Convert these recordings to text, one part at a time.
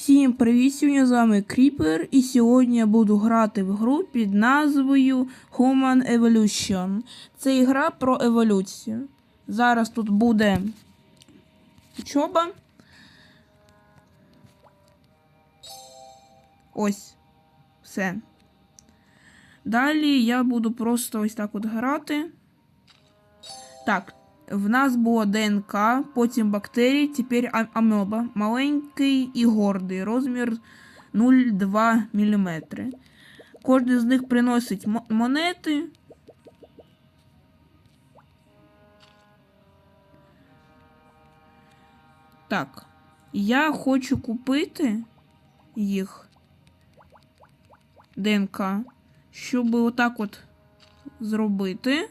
Всім привіт! Сьогодні з вами Кріпер, і сьогодні я буду грати в гру під назвою Human Evolution. Це ігра про еволюцію. Зараз тут буде учоба. Ось. Все. Далі я буду просто ось так от грати. Так, в нас було ДНК, потім бактерії, тепер амеба. Маленький і гордий, розмір 0,2 мм. Кожен з них приносить монети. Так, я хочу купити їх ДНК, щоб отак от зробити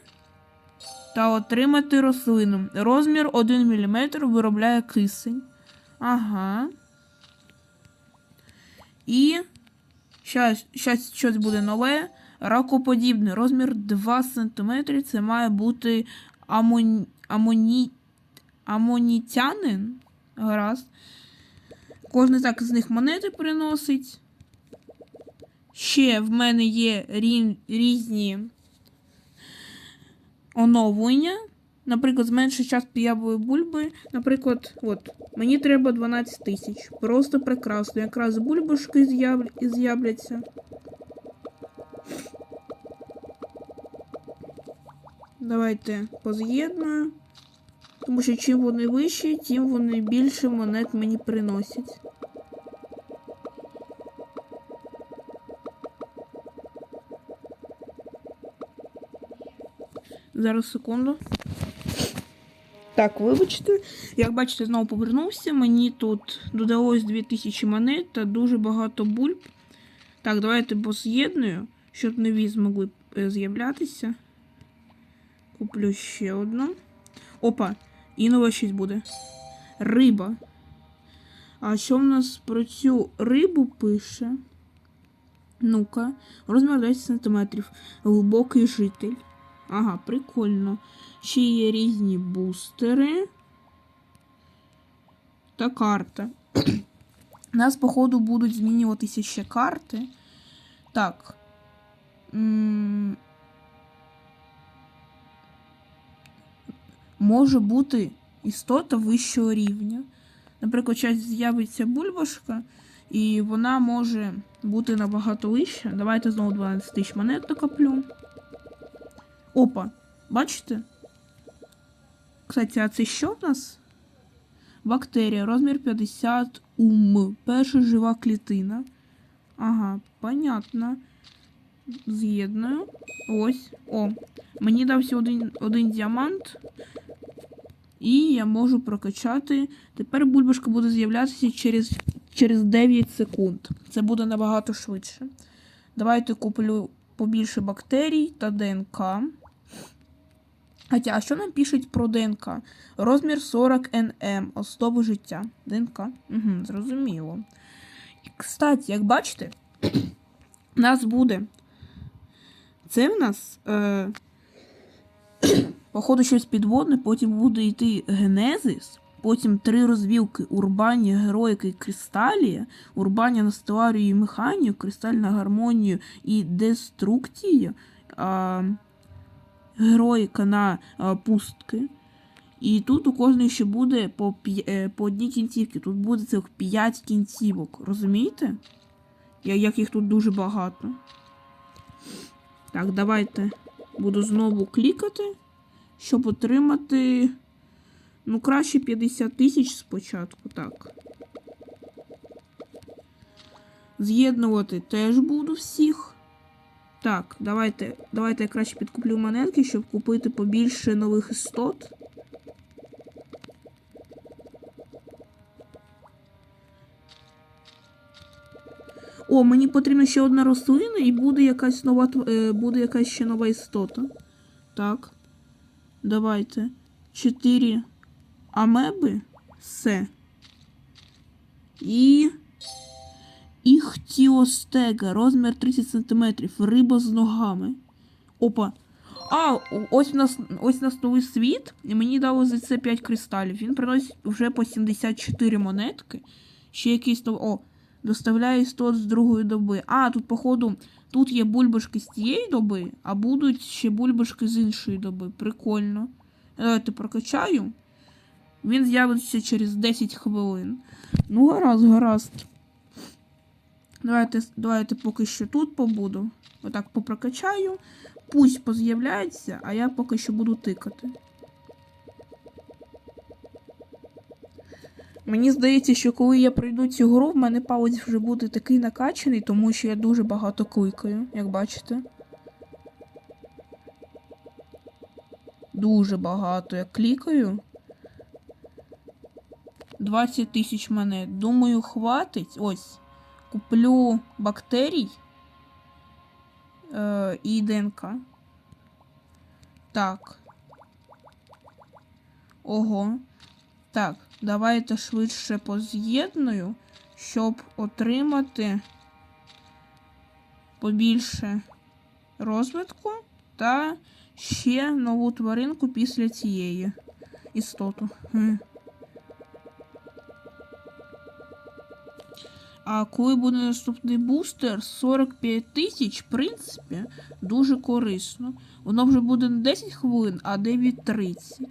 та отримати рослину. Розмір 1 мм виробляє кисень. Ага. І щас, щось буде нове. Ракоподібне. Розмір 2 см. Це має бути амоні... амоні... амонітянин. Гаразд. Кожен так з них монети приносить. Ще в мене є рі... різні оновлення. Наприклад, зменшить час піявої бульби. Наприклад, от, мені треба 12 тисяч. Просто прекрасно. Якраз бульбашки з'яв... з'являться. Давайте поз'єдную. Тому що чим вони вищі, тим вони більше монет мені приносять. Зараз секунду. Так, вибачте. Як бачите, знову повернувся. Мені тут додалось 2000 монет та дуже багато бульб. Так, давайте поз'єдную, щоб нові змогли е, з'являтися. Куплю ще одну. Опа, і нове щось буде. Риба. А що в нас про цю рибу пише? Ну-ка, розмір 10 см. Глибокий житель. Ага, прикольно. Ще є різні бустери. Та карта. У нас, походу, будуть змінюватися ще карти. Так. Може бути істота вищого рівня. Наприклад, час з'явиться бульбашка, і вона може бути набагато вища. Давайте знову 12 тисяч монет накоплю. Опа, бачите? Кстати, а це що в нас? Бактерія, розмір 50 ум. Перша жива клітина. Ага, понятно. З'єдную. Ось. О. Мені дався один, один діамант. І я можу прокачати. Тепер бульбашка буде з'являтися через, через 9 секунд. Це буде набагато швидше. Давайте куплю побільше бактерій та ДНК. Хоча, а що нам пишуть про ДНК? Розмір 40 НМ, основа життя. ДНК. Угу, зрозуміло. Кстати, як бачите, у нас буде. Це в нас. Е... Походу, щось підводне, потім буде йти генезис, потім три розвілки урбані, героїки, і кристалія, урбані на стеларію і механію, кристальна гармонію і деструкцію, а, героїка на а, пустки. І тут у кожної ще буде по, е, по одній кінцівці. Тут буде цих 5 кінцівок. Розумієте? Як їх тут дуже багато. Так, давайте буду знову клікати щоб отримати. Ну, краще 50 тисяч спочатку, так. З'єднувати теж буду всіх. Так, давайте, давайте я краще підкуплю монетки, щоб купити побільше нових істот. О, мені потрібна ще одна рослина і буде якась нова е, буде якась ще нова істота. Так. Давайте. 4 амеби. Все. І. Іхтіостега. Розмір 30 см. Риба з ногами. Опа. А, ось у нас ось у нас новий світ, і мені дало за це 5 кристалів. Він приносить вже по 74 монетки. Ще якийсь О, Доставляє істот з другої доби. А, тут, походу, тут є бульбашки з цієї доби, а будуть ще бульбашки з іншої доби. Прикольно. Давайте прокачаю. Він з'явиться через 10 хвилин. Ну, гаразд, гаразд. Давайте, давайте поки що тут побуду. Отак попрокачаю. Пусть поз'являється, а я поки що буду тикати. Мені здається, що коли я пройду цю гру, в мене палець вже буде такий накачаний, тому що я дуже багато кликаю, як бачите. Дуже багато я клікаю. 20 тисяч монет. Думаю, хватить. Ось. Куплю бактерій е, і ДНК. Так. Ого. Так, давайте швидше поз'єдную, щоб отримати побільше розвитку та ще нову тваринку після цієї істоту. А коли буде наступний бустер, 45 тисяч, в принципі, дуже корисно. Воно вже буде не 10 хвилин, а 9.30.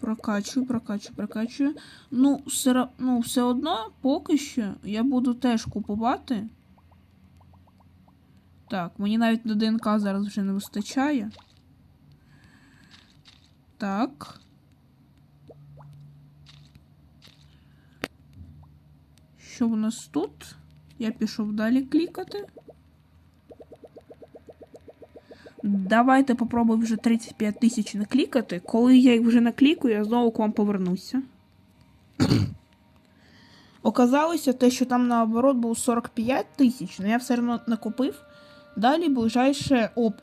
Прокачую, прокачую, прокачую. Ну, все, ну, все одно, поки що я буду теж купувати. Так, мені навіть на ДНК зараз вже не вистачає. Так. Що в нас тут? Я пішов далі клікати. Давайте попробуємо вже 35 тисяч наклікати. Коли я їх вже наклікаю, я знову к вам повернуся. Оказалося те, що там наоборот був 45 тисяч, але я все одно накупив. Далі ближайше. Оп.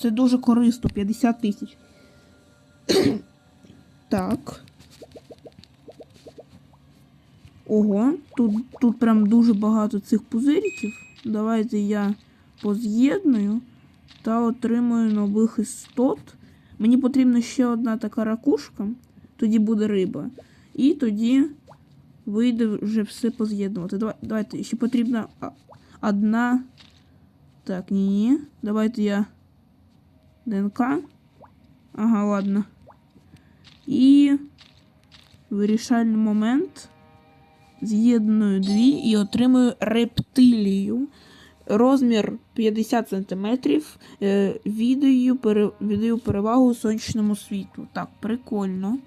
Це дуже корисно, 50 тисяч. так. Ого, тут, тут прям дуже багато цих пузириків. Давайте я поз'єдную та отримую нових істот. Мені потрібна ще одна така ракушка, тоді буде риба. І тоді вийде вже все поз'єднувати. Давай, давайте, ще потрібна одна. Так, ні, ні. Давайте я ДНК. Ага, ладно. І вирішальний момент. З'єдную дві і отримую рептилію. Розмір 50 см. Віддаю, пере, віддаю перевагу сонячному світу. Так, прикольно.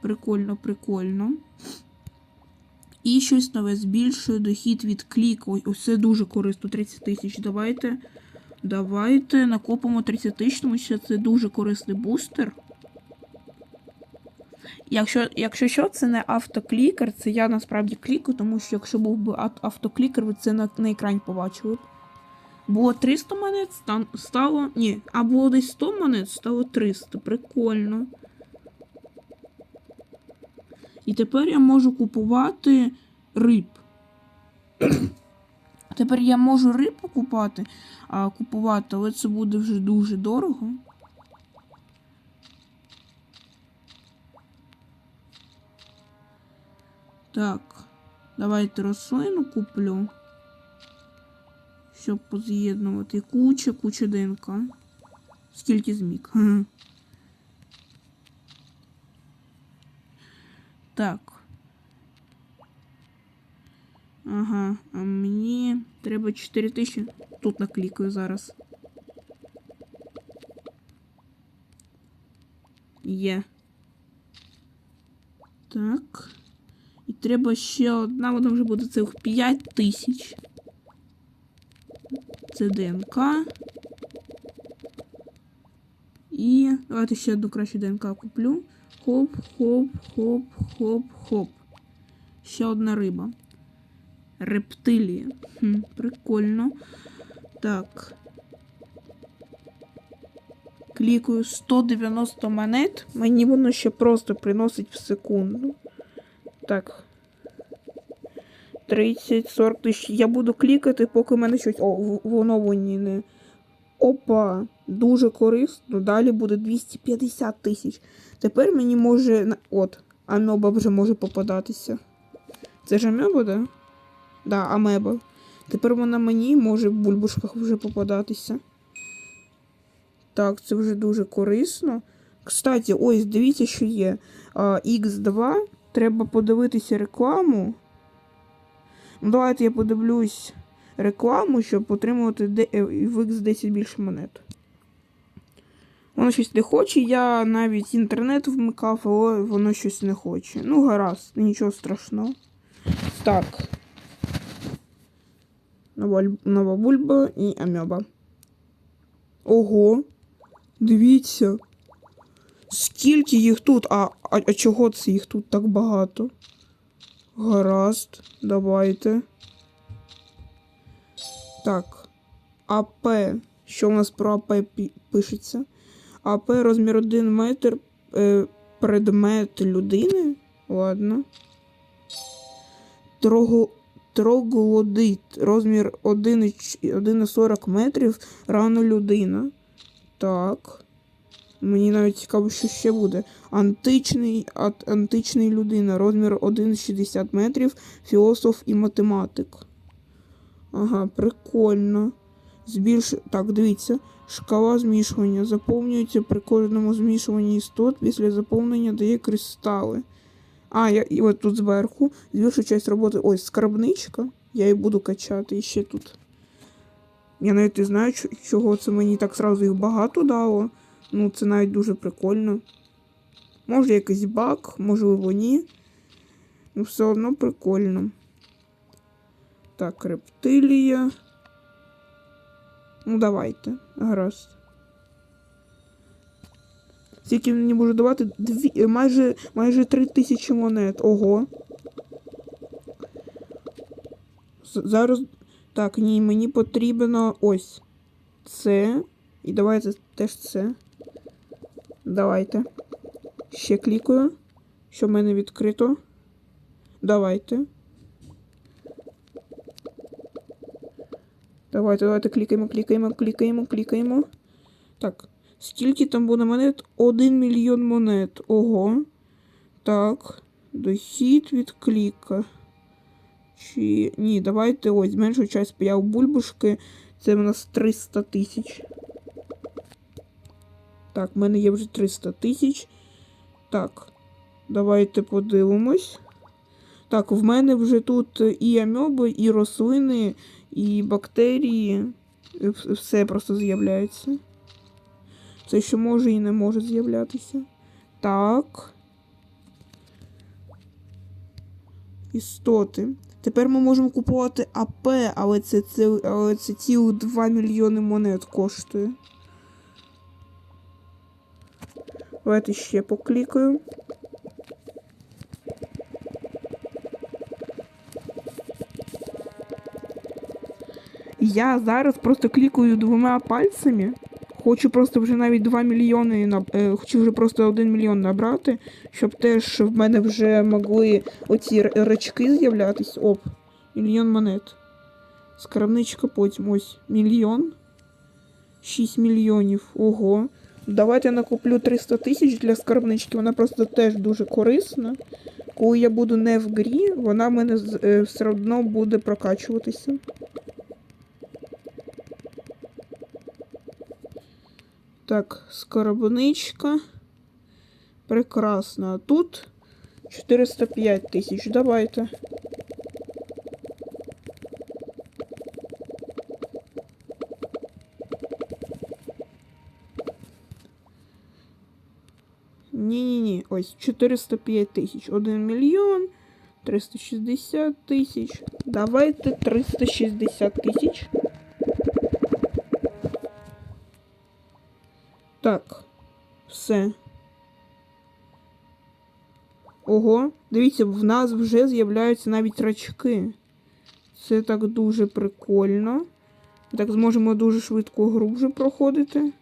Прикольно, прикольно. І щось нове збільшує дохід від кліку. Це дуже корисно. 30 тисяч. Давайте. Давайте накопимо 30 тисяч, тому що це дуже корисний бустер. Якщо, якщо що, це не автоклікер, це я насправді клікаю, тому що якщо був би автоклікер, ви це на, на екрані побачили б. Було 300 монет, стало. Ні, а було десь 100 монет, стало 300. Прикольно. І тепер я можу купувати риб. Тепер я можу рибу купати, а купувати, але це буде вже дуже дорого. Так, давайте рослину куплю. Щоб поз'єднувати. Куча, куча ДНК. Скільки зміг. Так. Ага, а мені треба 4000. Тут наклікаю зараз. Є. Так. Треба ще одна, вона вже буде цих 5 тисяч. Це ДНК. І давайте ще одну кращу ДНК куплю. Хоп, хоп, хоп, хоп, хоп. Ще одна риба. Рептилія. Хм, прикольно. Так. Клікаю 190 монет. Мені воно ще просто приносить в секунду. Так. 30-40 тисяч. Я буду клікати, поки в мене щось. О, воно воні не. Опа, дуже корисно. Далі буде 250 тисяч. Тепер мені може. От, амеба вже може попадатися. Це ж амеба, да? Да, амеба. Тепер вона мені може в бульбушках вже попадатися. Так, це вже дуже корисно. Кстати, ось дивіться, що є. А, X2. Треба подивитися рекламу. Ну, давайте я подивлюсь рекламу, щоб отримувати де- е, в X10 більше монет. Воно щось не хоче, я навіть інтернет вмикав, але воно щось не хоче. Ну, гаразд, нічого страшного. Так. Нова бульба і амеба. Ого. Дивіться. Скільки їх тут? А, а, а чого це їх тут так багато? Гаразд, давайте. Так. АП. Що у нас про АП пишеться? АП розмір 1 метр. Е, предмет людини. Ладно. Трого, троглодит. Розмір 1,40 метрів. Рано людина. Так. Мені навіть цікаво, що ще буде. Античний, античний людина, розмір 1,60 метрів, філософ і математик. Ага, прикольно. Збільш... Так, дивіться. Шкала змішування. Заповнюється при кожному змішуванні істот. Після заповнення дає кристали. А, я, і от тут зверху. Збільшу часть роботи. Ось, скарбничка. Я її буду качати і ще тут. Я навіть не знаю, чого це мені так сразу їх багато дало. Ну, це навіть дуже прикольно. Може якийсь баг, можливо, ні. Ну, все одно прикольно. Так, рептилія. Ну, давайте. Гаразд. Скільки мені може давати? Дві, е, майже, майже три тисячі монет. Ого. Зараз. Так, ні, мені потрібно ось це. І давайте теж це. Давайте. Ще клікаю. Що в мене відкрито. Давайте. Давайте, давайте клікаємо, клікаємо, клікаємо, клікаємо. Так. Скільки там буде монет? Один мільйон монет. Ого. Так. Дохід від кліка. Чи. Ні, давайте ось зменшу час появ бульбушки. Це у нас 300 тисяч. Так, в мене є вже 300 тисяч. Так, давайте подивимось. Так, в мене вже тут і амьоби, і рослини, і бактерії. Все просто з'являється. Це ще може і не може з'являтися. Так. Істоти. Тепер ми можемо купувати АП, але це, це, але це цілих 2 мільйони монет коштує. Давайте ще поклікаю. Я зараз просто клікаю двома пальцями. Хочу просто вже навіть 2 мільйони на е, хочу вже просто 1 мільйон набрати, щоб теж в мене вже могли оці р- рачки з'являтись. Оп, мільйон монет. Скарбничка потім ось мільйон. 6 мільйонів. Ого. Давайте накуплю 300 тисяч для скарбнички. Вона просто теж дуже корисна. Коли я буду не в грі, вона в мене е, все одно буде прокачуватися. Так, скарбничка. Прекрасно. А тут 405 тисяч. Давайте. Ні-ні-ні, ось 405 тисяч. 1 мільйон, 360 тисяч. Давайте 360 тисяч. Так, все. Ого, дивіться, в нас вже з'являються навіть рачки. Це так дуже прикольно. Так зможемо дуже швидко гру вже проходити.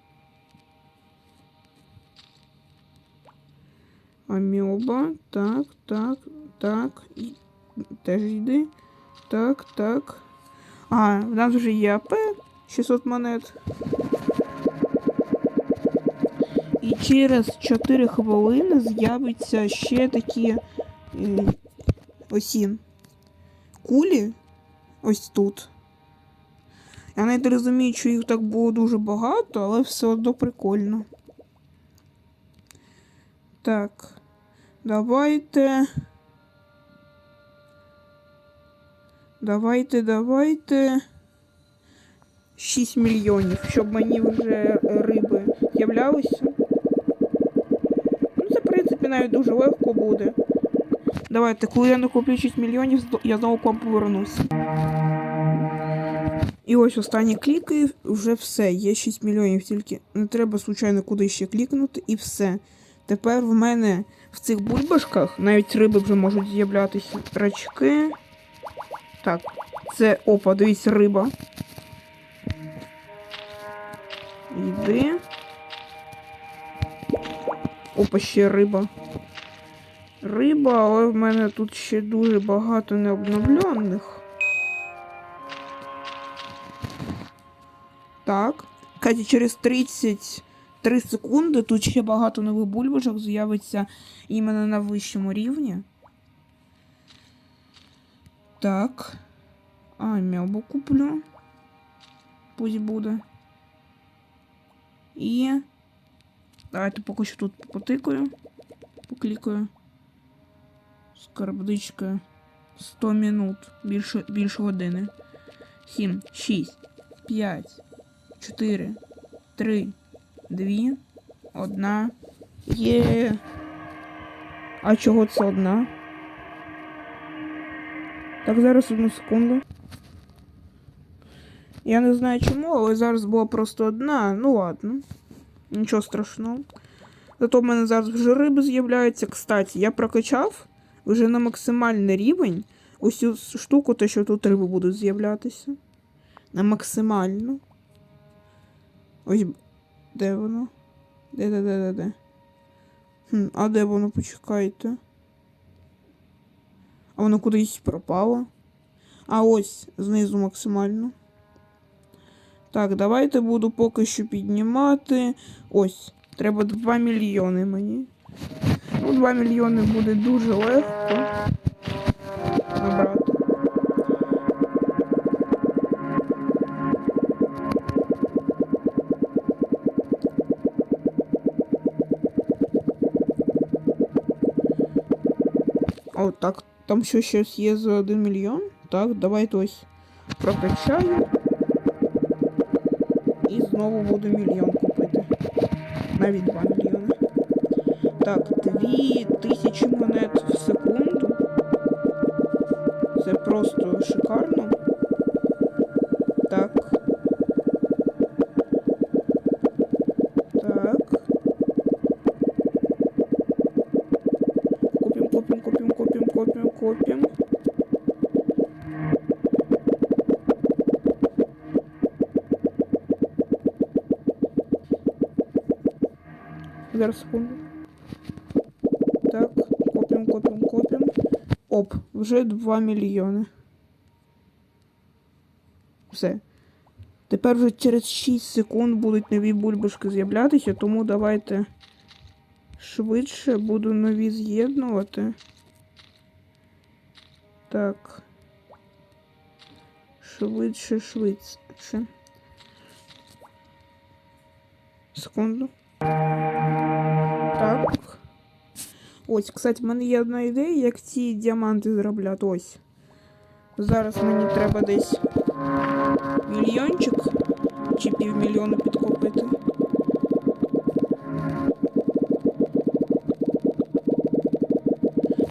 Амеба. Так, так, так. І... Так, так. А, в нас вже є АП 600 монет. І через 4 хвилини з'явиться ще такі е, осі кулі ось тут. Я навіть розумію, що їх так було дуже багато, але все одно прикольно. Так. Давайте. Давайте, давайте. 6 мільйонів, щоб мені вже риби з'являлися. Ну, це, в принципі, навіть дуже легко буде. Давайте, коли я накоплю 6 мільйонів, я знову к вам повернусь. І ось останні кліки, вже все. Є 6 мільйонів, тільки не треба, случайно, куди ще клікнути, і все. Тепер в мене в цих бульбашках навіть риби вже можуть з'являтися. Рачки. Так, це опа, дивіться, риба. Йди. Опа, ще риба. Риба, але в мене тут ще дуже багато необновлених. Так. Кстати, через 33 секунди тут ще багато нових бульбашок з'явиться іменно на вищому рівні. Так. А, м'ябу куплю. Пусть буде. І. Давайте поки що тут потикаю. Поклікаю. Скарбничка. 100 минут. Більше, більше години. 7, 6, 5, 4, 3, 2, 1. Є. А чого це одна? Так, зараз одну секунду. Я не знаю чому, але зараз була просто одна. Ну ладно. Нічого страшного. Зато в мене зараз вже риби з'являються. Кстати, я прокачав вже на максимальний рівень ось цю штуку, те, що тут риби будуть з'являтися. На максимальну. Ось. Де воно? Де, де, де, де, де? Хм, а де воно? Почекайте. А воно кудись пропало. А ось знизу максимально. Так, давайте буду поки що піднімати. Ось, треба 2 мільйони мені. Ну, 2 мільйони буде дуже легко набрати. так, там що щось є за 1 мільйон. Так, давайте ось прокачаю. І знову буду мільйон купити. Навіть 2 мільйони. Так, 2000 монет вже 2 мільйони. Все. Тепер вже через 6 секунд будуть нові бульбашки з'являтися, тому давайте швидше буду нові з'єднувати. Так. Швидше, швидше. Секунду. Так. Ось, кстати, в мене є одна ідея, як ці діаманти зробляти. Ось. Зараз мені треба десь мільйончик чи півмільйона підкопити.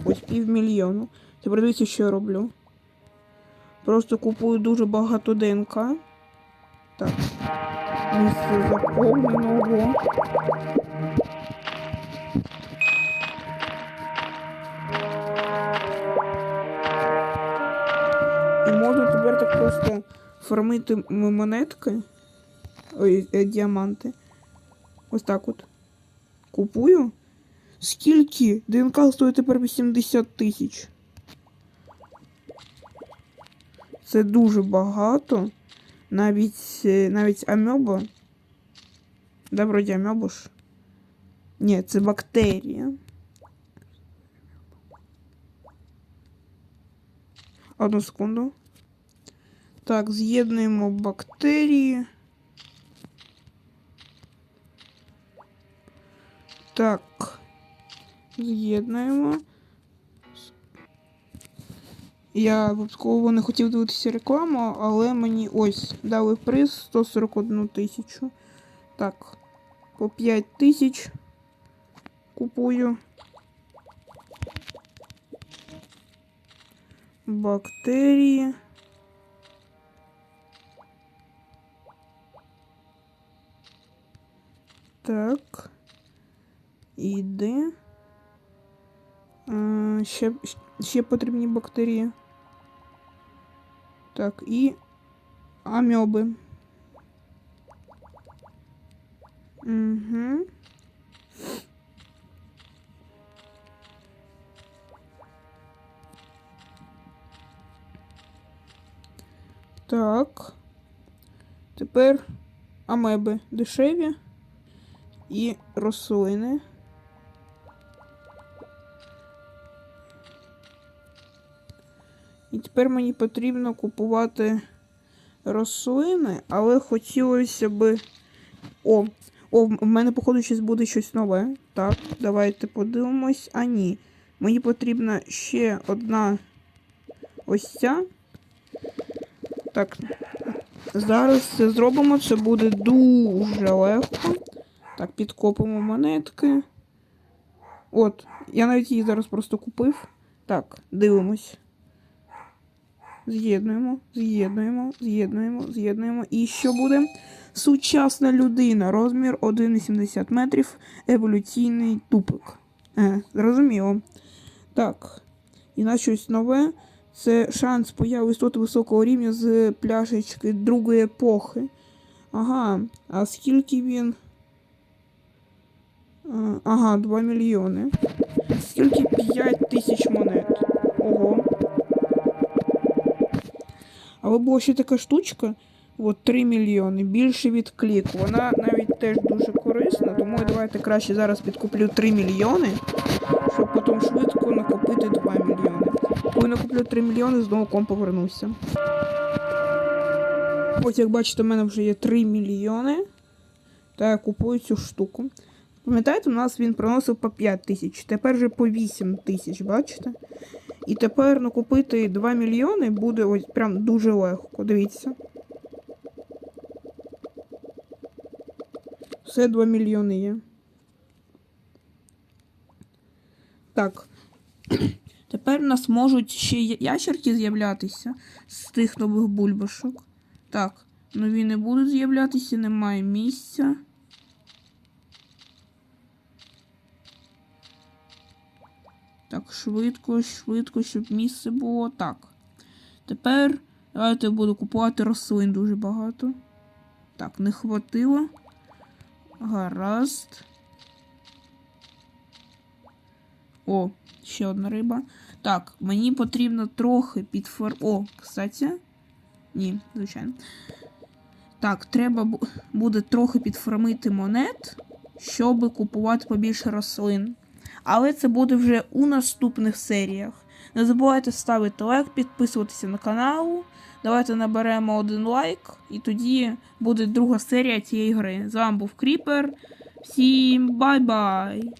Ось півмільйону. Тепер дивіться, що я роблю. Просто купую дуже багато ДНК. Так. Місце заповненого. Просто фармити м- монетки. Ой, е, діаманти. Ось так от. Купую. Скільки? ДНК стоїть тепер 80 тисяч. Це дуже багато. Навіть е, навіть амеба. Да, вроді амеба ж. Ні, це бактерія. Одну секунду. Так, з'єднуємо бактерії. Так. З'єднуємо. Я випадково не хотів дивитися рекламу, але мені ось дали приз 141 тисячу. Так, по 5 тисяч купую. Бактерії. Так. Іде. А, ще, ще потрібні бактерії. Так, і амьоби. Угу. Так. Тепер амеби дешеві і рослини. І тепер мені потрібно купувати рослини, але хотілося би. О, о, в мене, походу, щось буде щось нове. Так, давайте подивимось. А ні. Мені потрібна ще одна ось ця. Так. Зараз це зробимо. Це буде дуже легко. Так, підкопимо монетки. От, я навіть її зараз просто купив. Так, дивимось. З'єднуємо, з'єднуємо, з'єднуємо, з'єднуємо. І що буде? Сучасна людина. Розмір 1,70 метрів. Еволюційний тупик. Е, зрозуміло. Так. І на щось нове. Це шанс появи істоти високого рівня з пляшечки другої епохи. Ага. А скільки він. Ага, 2 мільйони. Скільки 5 тисяч монет. Ого. Але була ще така штучка, от 3 мільйони, більше від клік. Вона навіть теж дуже корисна, тому давайте краще зараз підкуплю 3 мільйони, щоб потім швидко накопити 2 мільйони. Коли накуплю 3 мільйони, знову ком повернуся. Ось, як бачите, в мене вже є 3 мільйони. Та я купую цю штуку. Пам'ятаєте, у нас він приносив по 5 тисяч, тепер вже по 8 тисяч, бачите? І тепер накупити 2 мільйони буде ось прям дуже легко. Дивіться. Все 2 мільйони є. Так. Тепер у нас можуть ще ящерки з'являтися з тих нових бульбашок. Так, нові не будуть з'являтися, немає місця. Так, швидко, швидко, щоб місце було. Так. Тепер давайте буду купувати рослин дуже багато. Так, не хватило. Гаразд. О, ще одна риба. Так, мені потрібно трохи підфор... О, кстати. Ні, звичайно. Так, треба буде трохи підформити монет, щоб купувати побільше рослин. Але це буде вже у наступних серіях. Не забувайте ставити лайк, підписуватися на канал. Давайте наберемо один лайк, і тоді буде друга серія цієї гри. З вами був Кріпер. Всім бай-бай!